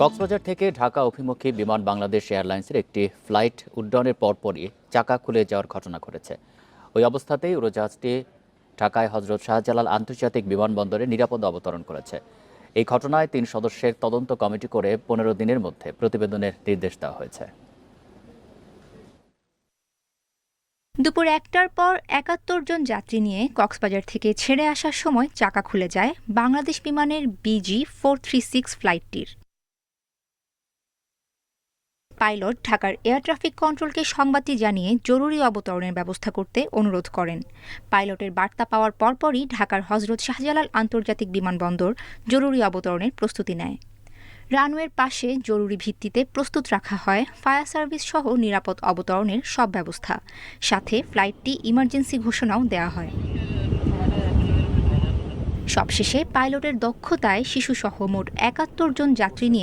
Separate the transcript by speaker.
Speaker 1: কক্সবাজার থেকে ঢাকা অভিমুখী বিমান বাংলাদেশ এয়ারলাইন্সের একটি ফ্লাইট উড্ডয়নের পরপরই চাকা খুলে যাওয়ার ঘটনা ঘটেছে। ওই অবস্থাতেই উড়োজাহাজটি ঢাকায় হজরত শাহজালাল আন্তর্জাতিক বিমানবন্দরে নিরাপদ অবতরণ করেছে। এই ঘটনায় তিন সদস্যের তদন্ত কমিটি করে পনেরো দিনের মধ্যে প্রতিবেদনের নির্দেশ দেওয়া হয়েছে।
Speaker 2: দুপুর একটার পর একাত্তর জন যাত্রী নিয়ে কক্সবাজার থেকে ছেড়ে আসার সময় চাকা খুলে যায় বাংলাদেশ বিমানের বিজি ফোর থ্রি সিক্স ফ্লাইটটির। পাইলট ঢাকার এয়ার ট্রাফিক কন্ট্রোলকে সংবাদটি জানিয়ে জরুরি অবতরণের ব্যবস্থা করতে অনুরোধ করেন। পাইলটের বার্তা পাওয়ার পরপরই ঢাকার হজরত শাহজালাল আন্তর্জাতিক বিমানবন্দর জরুরি অবতরণের প্রস্তুতি নেয়। রানওয়ের পাশে জরুরি ভিত্তিতে প্রস্তুত রাখা হয় ফায়ার সার্ভিস সহ নিরাপদ অবতরণের সব ব্যবস্থা। সাথে ফ্লাইটটি ইমার্জেন্সি ঘোষণাও দেওয়া হয়। সবশেষে পাইলটের দক্ষতায় শিশুসহ মোট একাত্তর জন যাত্রী নিয়ে